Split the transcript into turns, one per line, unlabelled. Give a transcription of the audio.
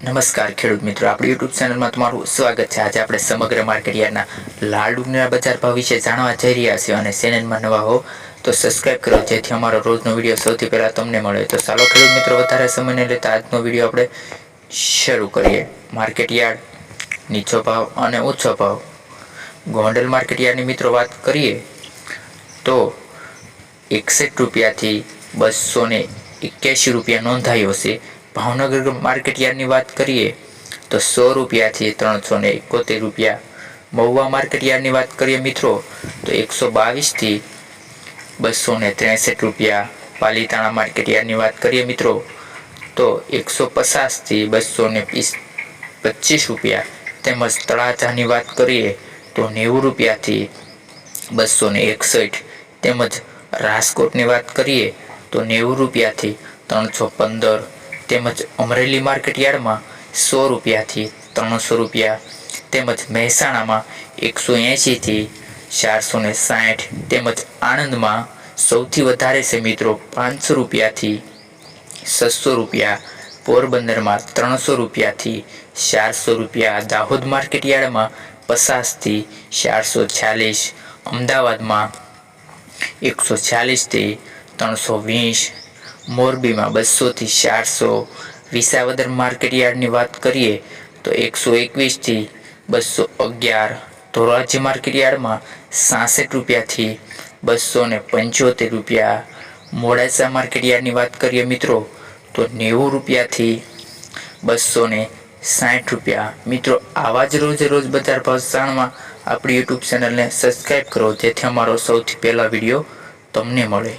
નમસ્કાર ખેડૂત મિત્રો, આપણી યુટ્યુબ ચેનલમાં તમારું સ્વાગત છે. આજે આપણે સમગ્ર માર્કેટયાર્ડના લાલ ડુંગળીના બજાર ભાવ વિશે જાણવા જઈ રહ્યા છીએ અને ચેનલમાં નવા હો તો સબસ્ક્રાઇબ કરો, જેથી અમારો રોજનો વીડિયો સૌથી પહેલાં તમને મળે. તો ચાલો ખેડૂત મિત્રો, વધારે સમયને લેતા આજનો વીડિયો આપણે શરૂ કરીએ. માર્કેટયાર્ડ નીચો ભાવ અને ઓછો ભાવ. ગોંડલ માર્કેટયાર્ડની મિત્રો વાત કરીએ તો એકસઠ રૂપિયાથી બસો ને એક્યાસી રૂપિયા નોંધાયો છે. ભાવનગર માર્કેટ યાર્ડની વાત કરીએ, તો સો રૂપિયાથી ત્રણસો ને એકોતેર રૂપિયા. મહુવા માર્કેટ યાર્ડની વાત કરીએ મિત્રો, તો એકસો બાવીસથી બસો ને ત્રેસઠ રૂપિયા પાલીતાણા માર્કેટ યાર્ડની વાત કરીએ મિત્રો, તો એકસો પચાસથી બસો ને પચીસ રૂપિયા. તેમજ તળાજાની વાત કરીએ, તો નેવું રૂપિયાથી બસો ને એકસઠ. તેમજ રાજકોટની વાત કરીએ, તો નેવું રૂપિયાથી ત્રણસો પંદર તેમજ અમરેલી માર્કેટ યાર્ડમાં સો રૂપિયાથી ત્રણસો રૂપિયા, તેમજ મહેસાણામાં એકસો એંશીથી ચારસો ને સાઠ, તેમજ આણંદમાં સૌથી વધારે છે મિત્રો પાંચસો રૂપિયાથી છસો રૂપિયા, પોરબંદરમાં ત્રણસો રૂપિયાથી ચારસો રૂપિયા, દાહોદ માર્કેટ યાર્ડમાં પચાસથી ચારસો છ્યાલીસ અમદાવાદમાં એકસો છ્યાલીસથી ત્રણસો વીસ મોરબીમાં બસોથી ચારસો વિસાવદર માર્કેટ યાર્ડની વાત કરીએ તો એકસો એકવીસથી બસો અગિયાર ધોરાજી માર્કેટ યાર્ડમાં સાસઠ રૂપિયાથી બસો ને પંચોતેર રૂપિયા. મોડાસા માર્કેટ યાર્ડની વાત કરીએ મિત્રો તો નેવું રૂપિયાથી બસો ને સાઠ રૂપિયા. મિત્રો આવા જ રોજે રોજ બજાર ભાવ જાણવા આપણી યુટ્યુબ ચેનલને સબસ્ક્રાઈબ કરો, જેથી અમારો સૌથી પહેલા વીડિયો તમને મળે.